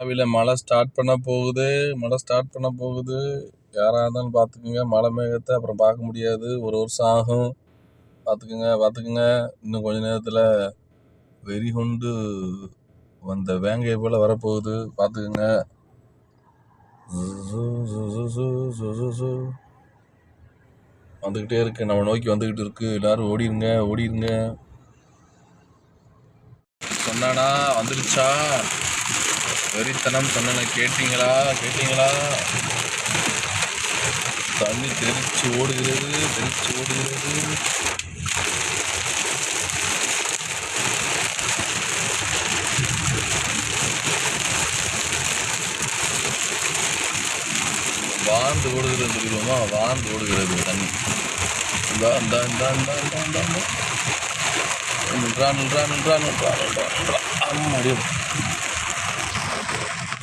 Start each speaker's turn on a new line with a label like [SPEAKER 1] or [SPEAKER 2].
[SPEAKER 1] கோவில மழை ஸ்டார்ட் பண்ண போகுது. மழை ஸ்டார்ட் பண்ண போகுது. யாராக இருந்தாலும் பார்த்துக்குங்க மழை மேகத்தை அப்புறம் பார்க்க முடியாது. ஒரு வருஷம் ஆகும். பார்த்துக்குங்க பார்த்துக்குங்க இன்னும் கொஞ்ச நேரத்தில் வெறி கொண்டு வந்த வேங்கை போல் வரப்போகுது. பார்த்துக்குங்க வந்துக்கிட்டே இருக்கு. நம்ம நோக்கி வந்துக்கிட்டு இருக்கு. எல்லாரும் ஓடிருங்க ஓடிருங்க. சொன்னாடா வந்துடுச்சா வெறித்தனம் சொன்னனை கேட்டீங்களா? கேட்டீங்களா? தண்ணி தெரிச்சு ஓடுகிறது தெரிச்சு ஓடுகிறது. வாழ்ந்து ஓடுகிறது சொல்லிடுவோமா வாழ்ந்து ஓடுகிறது தண்ணி. இந்தா இந்தா இந்தா இந்தா இந்தா இந்தா நின்றா நின்றா நின்றா நின்றா நின்றா நின்றா.